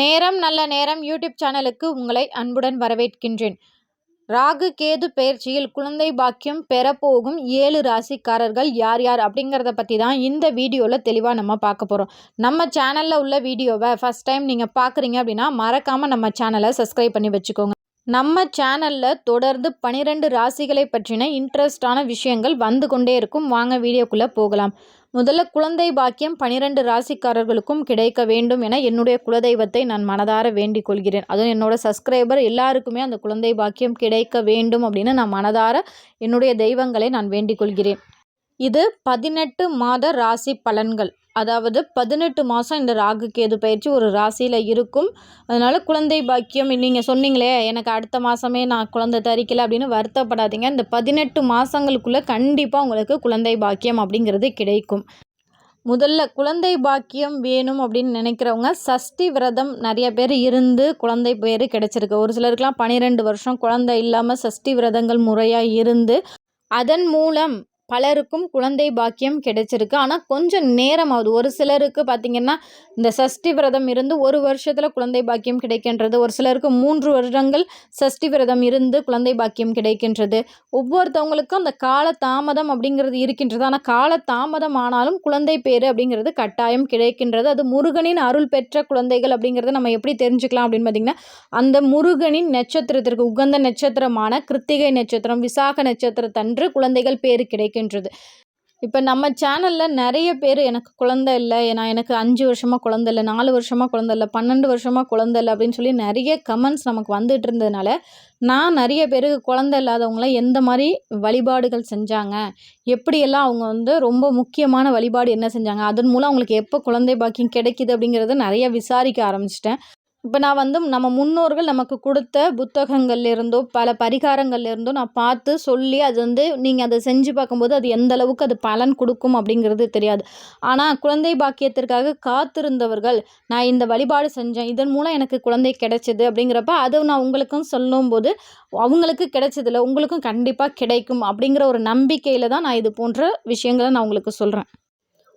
நேரம் நல்ல நேரம் யூடியூப் சேனலுக்கு உங்களை அன்புடன் வரவேற்கின்றேன். ராகு கேது பயிற்சியில் குழந்தை பாக்கியம் பெறப்போகும் ஏழு ராசிக்காரர்கள் யார் யார் அப்படிங்கிறத பற்றி தான் இந்த வீடியோவில் தெளிவாக நம்ம பார்க்க போகிறோம் நம்ம சேனலில் உள்ள வீடியோவை ஃபஸ்ட் டைம் நீங்கள் பார்க்குறீங்க அப்படின்னா மறக்காமல் நம்ம சேனலை சப்ஸ்கிரைப் பண்ணி வச்சுக்கோங்க. நம்ம சேனலில் தொடர்ந்து பனிரெண்டு ராசிகளை பற்றின இன்ட்ரெஸ்டான விஷயங்கள் வந்து கொண்டே இருக்கும். வாங்க வீடியோக்குள்ளே போகலாம். முதல்ல குழந்தை பாக்கியம் பனிரெண்டு ராசிக்காரர்களுக்கும் கிடைக்க வேண்டும் என என்னுடைய குலதெய்வத்தை நான் மனதார வேண்டிக் கொள்கிறேன். அதுவும் என்னோட சப்ஸ்கிரைபர் எல்லாருக்குமே அந்த குழந்தை பாக்கியம் கிடைக்க வேண்டும் அப்படின்னு நான் மனதார என்னுடைய தெய்வங்களை நான் வேண்டிக் கொள்கிறேன். இது பதினெட்டு மாத ராசி பலன்கள். அதாவது பதினெட்டு மாதம் இந்த ராகு கேது பயிற்சி ஒரு ராசியில் இருக்கும். அதனால் குழந்தை பாக்கியம் நீங்கள் சொன்னீங்களே எனக்கு அடுத்த மாதமே நான் குழந்தை தரிக்கலை அப்படின்னு வருத்தப்படாதீங்க. இந்த பதினெட்டு மாதங்களுக்குள்ளே கண்டிப்பாக உங்களுக்கு குழந்தை பாக்கியம் அப்படிங்கிறது கிடைக்கும். முதல்ல குழந்தை பாக்கியம் வேணும் அப்படின்னு நினைக்கிறவங்க சஷ்டி விரதம் நிறைய பேர் இருந்து குழந்தை பேர் கிடச்சிருக்கு. ஒரு சிலருக்குலாம் பன்னிரெண்டு வருஷம் குழந்தை இல்லாமல் சஷ்டி விரதங்கள் முறையாக இருந்து அதன் மூலம் பலருக்கும் குழந்தை பாக்கியம் கிடைச்சிருக்கு. ஆனால் கொஞ்சம் நேரம் ஆகுது ஒரு சிலருக்கு பார்த்திங்கன்னா இந்த சஷ்டி விரதம் இருந்து ஒரு வருஷத்தில் குழந்தை பாக்கியம் கிடைக்கின்றது. ஒரு சிலருக்கு மூன்று வருடங்கள் சஷ்டி விரதம் இருந்து குழந்தை பாக்கியம் கிடைக்கின்றது. ஒவ்வொருத்தவங்களுக்கும் அந்த கால தாமதம் அப்படிங்கிறது இருக்கின்றது. ஆனால் கால தாமதம் ஆனாலும் குழந்தை பேர் அப்படிங்கிறது கட்டாயம் கிடைக்கின்றது. அது முருகனின் அருள் பெற்ற குழந்தைகள் அப்படிங்கிறத நம்ம எப்படி தெரிஞ்சுக்கலாம் அப்படின்னு பார்த்திங்கன்னா அந்த முருகனின் நட்சத்திரத்திற்கு உகந்த நட்சத்திரமான கிருத்திகை நட்சத்திரம் விசாக நட்சத்திரத்தன்று குழந்தைகள் பேர் கிடைக்கும் இருக்கின்றது. இப்போ நம்ம சேனலில் நிறைய பேர் எனக்கு குழந்தை இல்லை நான் எனக்கு அஞ்சு வருஷமாக குழந்தை இல்லை நாலு வருஷமாக குழந்தை இல்லை பன்னெண்டு வருஷமாக குழந்தை இல்லை அப்படின்னு சொல்லி நிறைய கமெண்ட்ஸ் நமக்கு வந்துட்டு இருந்ததுனால நான் நிறைய பேருக்கு குழந்தை இல்லாதவங்களாம் எந்த மாதிரி வழிபாடுகள் செஞ்சாங்க எப்படியெல்லாம் அவங்க வந்து ரொம்ப முக்கியமான வழிபாடு என்ன செஞ்சாங்க அதன் மூலம் அவங்களுக்கு எப்போ குழந்தை பாக்கியம் கிடைக்கிது அப்படிங்கிறத நிறைய விசாரிக்க ஆரம்பிச்சிட்டேன். இப்போ நான் வந்து நம்ம முன்னோர்கள் நமக்கு கொடுத்த புத்தகங்கள்லேருந்தோ பல பரிகாரங்கள்லேருந்தோ நான் பார்த்து சொல்லி அது வந்து நீங்கள் அதை செஞ்சு பார்க்கும்போது அது எந்த அளவுக்கு அது பலன் கொடுக்கும் அப்படிங்கிறது தெரியாது. ஆனால் குழந்தை பாக்கியத்திற்காக காத்திருந்தவர்கள் நான் இந்த வழிபாடு செஞ்சேன் இதன் மூலம் எனக்கு குழந்தை கிடைச்சிது அப்படிங்கிறப்ப அதை நான் உங்களுக்கும் சொல்லும்போது அவங்களுக்கு கிடைச்சதில்ல உங்களுக்கும் கண்டிப்பாக கிடைக்கும் அப்படிங்கிற ஒரு நம்பிக்கையில் தான் நான் இது போன்ற விஷயங்களை நான் உங்களுக்கு சொல்கிறேன்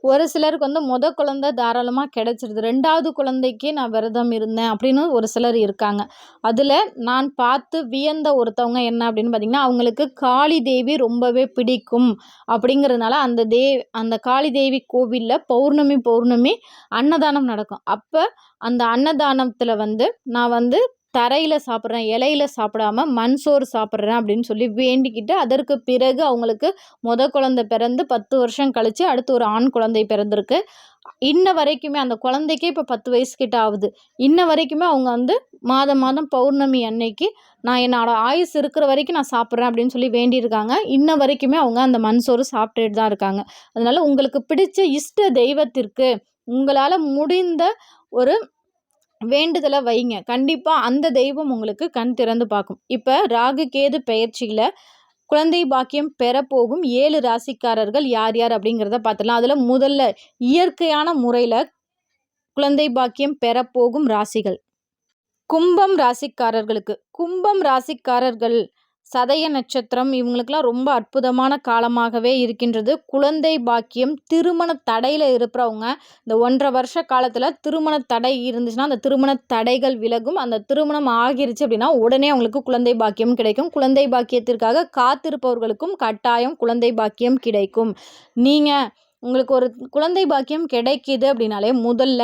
ஒரு சிலருக்கு வந்து முத குழந்த தாராளமாக கிடச்சிருது. ரெண்டாவது குழந்தைக்கு நான் விரதம் இருந்தேன் அப்படின்னு ஒரு சிலர் இருக்காங்க. அதில் நான் பார்த்து வியந்த ஒருத்தவங்க என்ன அப்படின்னு பார்த்திங்கன்னா அவங்களுக்கு காளி தேவி ரொம்பவே பிடிக்கும் அப்படிங்கிறதுனால அந்த தே அந்த காளி தேவி கோவிலில் பௌர்ணமி பௌர்ணமி அன்னதானம் நடக்கும். அப்போ அந்த அன்னதானத்தில் வந்து நான் வந்து தரையில் சாப்பிட்றேன் இலையில சாப்பிடாம மண் சோறு சாப்பிட்றேன் அப்படின்னு சொல்லி வேண்டிக்கிட்டு அதற்கு பிறகு அவங்களுக்கு மொதல் குழந்தை பிறந்து பத்து வருஷம் கழித்து அடுத்து ஒரு ஆண் குழந்தை பிறந்திருக்கு. இன்ன வரைக்குமே அந்த குழந்தைக்கே இப்போ பத்து வயசு கிட்ட ஆகுது. இன்ன வரைக்குமே அவங்க வந்து மாதம் மாதம் பௌர்ணமி அன்னைக்கு நான் என்னோடய ஆயுஸ் இருக்கிற வரைக்கும் நான் சாப்பிட்றேன் அப்படின்னு சொல்லி வேண்டியிருக்காங்க. இன்ன வரைக்குமே அவங்க அந்த மண் சோறு சாப்பிட்டுட்டு தான் இருக்காங்க. அதனால் உங்களுக்கு பிடிச்ச இஷ்ட தெய்வத்திற்கு உங்களால் முடிந்த ஒரு வேண்டுதலை வைங்க. கண்டிப்பாக அந்த தெய்வம் உங்களுக்கு கண் திறந்து பார்க்கும். இப்போ ராகு கேது பயிற்சியில் குழந்தை பாக்கியம் பெறப்போகும் ஏழு ராசிக்காரர்கள் யார் யார் அப்படிங்கிறத பார்த்துலாம் அதில் முதல்ல இயற்கையான முறையில் குழந்தை பாக்கியம் பெறப்போகும் ராசிகள். கும்பம் ராசிக்காரர்களுக்கு. கும்பம் ராசிக்காரர்கள் சதய நட்சத்திரம் இவங்களுக்கெல்லாம் ரொம்ப அற்புதமான காலமாகவே இருக்கின்றது. குழந்தை பாக்கியம் திருமண தடையில் இருக்கிறவங்க இந்த ஒன்றரை வருஷ காலத்தில் திருமண தடை இருந்துச்சுன்னா அந்த திருமண தடைகள் விலகும். அந்த திருமணம் ஆகிருச்சு அப்படின்னா உடனே அவங்களுக்கு குழந்தை பாக்கியம் கிடைக்கும். குழந்தை பாக்கியத்திற்காக காத்திருப்பவர்களுக்கும் கட்டாயம் குழந்தை பாக்கியம் கிடைக்கும். நீங்கள் உங்களுக்கு ஒரு குழந்தை பாக்கியம் கிடைக்கிது அப்படின்னாலே முதல்ல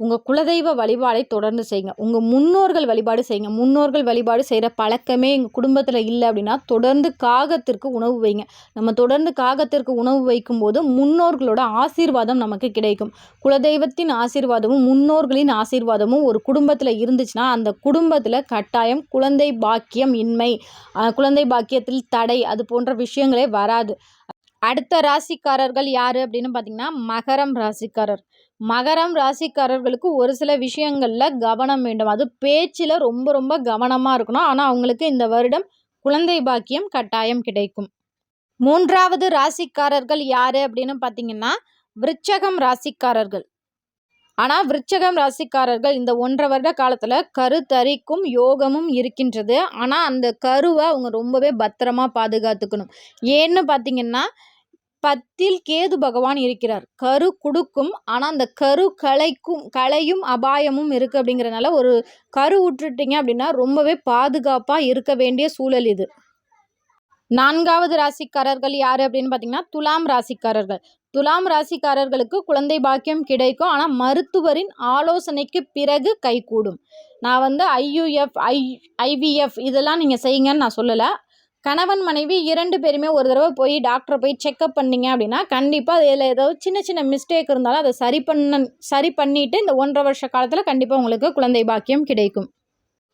உங்கள் குலதெய்வ வழிபாடை தொடர்ந்து செய்யுங்க. உங்கள் முன்னோர்கள் வழிபாடு செய்யுங்க. முன்னோர்கள் வழிபாடு செய்கிற பழக்கமே எங்கள் குடும்பத்தில் இல்லை அப்படின்னா தொடர்ந்து காகத்திற்கு உணவு வைங்க. நம்ம தொடர்ந்து காகத்திற்கு உணவு வைக்கும்போது முன்னோர்களோட ஆசீர்வாதம் நமக்கு கிடைக்கும். குலதெய்வத்தின் ஆசீர்வாதமும் முன்னோர்களின் ஆசீர்வாதமும் ஒரு குடும்பத்தில் இருந்துச்சுன்னா அந்த குடும்பத்தில் கட்டாயம் குழந்தை பாக்கியம் இன்மை குழந்தை பாக்கியத்தில் தடை அது போன்ற விஷயங்களே வராது. அடுத்த ராசிக்காரர்கள் யார் அப்படின்னு பார்த்தீங்கன்னா மகரம் ராசிக்காரர். மகரம் ராசிக்காரர்களுக்கு ஒரு சில விஷயங்களில் கவனம் வேண்டும். அது பேச்சில் ரொம்ப ரொம்ப கவனமாக இருக்கணும். ஆனால் அவங்களுக்கு இந்த வருடம் குழந்தை பாக்கியம் கட்டாயம் கிடைக்கும். மூன்றாவது ராசிக்காரர்கள் யார் அப்படின்னு பார்த்தீங்கன்னா விருச்சகம் ராசிக்காரர்கள். ஆனால் விருச்சகம் ராசிக்காரர்கள் இந்த ஒன்றரை வருட காலத்தில் கருத்தரிக்கும் யோகமும் இருக்கின்றது. ஆனால் அந்த கருவை அவங்க ரொம்பவே பத்திரமா பாதுகாத்துக்கணும். ஏன்னு பார்த்தீங்கன்னா பத்தில் கேது பகவான் இருக்கிறார். கரு கொடுக்கும் ஆனால் அந்த கரு கலைக்கும் கலையும் அபாயமும் இருக்குது அப்படிங்கிறனால ஒரு கரு விட்டுட்டீங்க அப்படின்னா ரொம்பவே பாதுகாப்பாக இருக்க வேண்டிய சூழல் இது. நான்காவது ராசிக்காரர்கள் யார் அப்படின்னு பார்த்தீங்கன்னா துலாம் ராசிக்காரர்கள். துலாம் ராசிக்காரர்களுக்கு குழந்தை பாக்கியம் கிடைக்கும் ஆனால் மருத்துவரின் ஆலோசனைக்கு பிறகு கைகூடும். நான் வந்து ஐயுஎஃப் ஐ ஐவிஎஃப் இதெல்லாம் நீங்கள் செய்யுங்கன்னு நான் சொல்லலை. கணவன் மனைவி இரண்டு பேருமே ஒரு தடவை போய் டாக்டரை போய் செக்கப் பண்ணீங்க அப்படின்னா கண்டிப்பாக அதில் ஏதாவது சின்ன சின்ன மிஸ்டேக் இருந்தாலும் அதை சரி பண்ண சரி பண்ணிவிட்டு இந்த ஒன்றரை வருஷ காலத்தில் கண்டிப்பாக உங்களுக்கு குழந்தை பாக்கியம் கிடைக்கும்.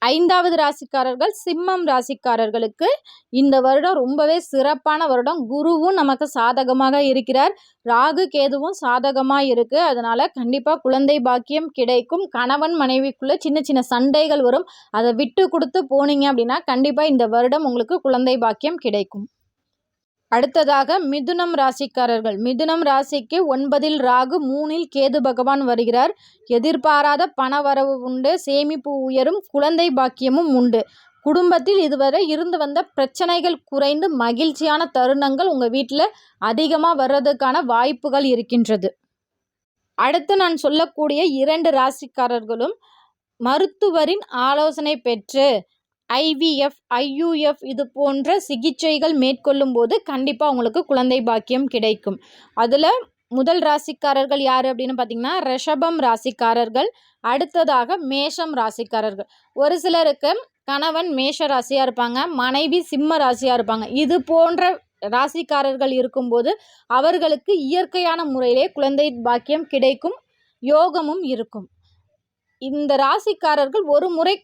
ஐந்தாவது ராசிக்காரர்கள் சிம்மம் ராசிக்காரர்களுக்கு இந்த வருடம் ரொம்பவே சிறப்பான வருடம். குருவும் நமக்கு சாதகமாக இருக்கிறார். ராகு கேதுவும் சாதகமாக இருக்குது அதனால் கண்டிப்பாக குழந்தை பாக்கியம் கிடைக்கும். கணவன் மனைவிக்குள்ளே சின்ன சின்ன சண்டைகள் வரும். அதை விட்டு கொடுத்து போனீங்க அப்படின்னா கண்டிப்பாக இந்த வருடம் உங்களுக்கு குழந்தை பாக்கியம் கிடைக்கும். அடுத்ததாக மிதுனம் ராசிக்காரர்கள். மிதுனம் ராசிக்கு ஒன்பதில் ராகு மூணில் கேது பகவான் வருகிறார். எதிர்பாராத பண வரவு உண்டு சேமிப்பு உயரும் குழந்தை பாக்கியமும் உண்டு. குடும்பத்தில் இதுவரை இருந்து வந்த பிரச்சனைகள் குறைந்து மகிழ்ச்சியான தருணங்கள் உங்கள் வீட்டில் அதிகமாக வர்றதுக்கான வாய்ப்புகள் இருக்கின்றது. அடுத்து நான் சொல்லக்கூடிய இரண்டு ராசிக்காரர்களும் மருத்துவரின் ஆலோசனை பெற்று ஐவிஎஃப் ஐயுஎஃப் இது போன்ற சிகிச்சைகள் மேற்கொள்ளும் போது கண்டிப்பாக உங்களுக்கு குழந்தை பாக்கியம் கிடைக்கும். அதில் முதல் ராசிக்காரர்கள் யார் அப்படின்னு பார்த்தீங்கன்னா ரிஷபம் ராசிக்காரர்கள் அடுத்ததாக மேஷம் ராசிக்காரர்கள். ஒரு சிலருக்கு கணவன் மேஷ ராசியாக இருப்பாங்க மனைவி சிம்ம ராசியாக இருப்பாங்க. இது போன்ற ராசிக்காரர்கள் இருக்கும்போது அவர்களுக்கு இயற்கையான முறையிலே குழந்தை பாக்கியம் கிடைக்கும் யோகமும் இருக்கும். இந்த ராசிக்காரர்கள் ஒரு முறை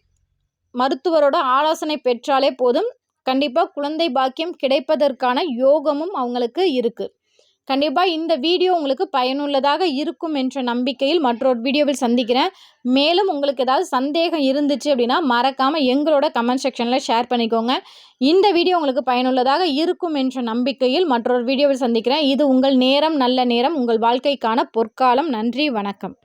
மருத்துவரோட ஆலோசனை பெற்றாலே போதும். கண்டிப்பாக குழந்தை பாக்கியம் கிடைப்பதற்கான யோகமும் அவங்களுக்கு இருக்குது கண்டிப்பாக இந்த வீடியோ உங்களுக்கு பயனுள்ளதாக இருக்கும் என்ற நம்பிக்கையில் மற்றொரு வீடியோவில் சந்திக்கிறேன். மேலும் உங்களுக்கு ஏதாவது சந்தேகம் இருந்துச்சு அப்படின்னா மறக்காமல் எங்களோட கமெண்ட் செக்ஷனில் ஷேர் பண்ணிக்கோங்க. இந்த வீடியோ உங்களுக்கு பயனுள்ளதாக இருக்கும் என்ற நம்பிக்கையில் மற்றொரு வீடியோவில் சந்திக்கிறேன். இது உங்கள் நேரம் நல்ல நேரம் உங்கள் வாழ்க்கைக்கான பொற்காலம். நன்றி வணக்கம்.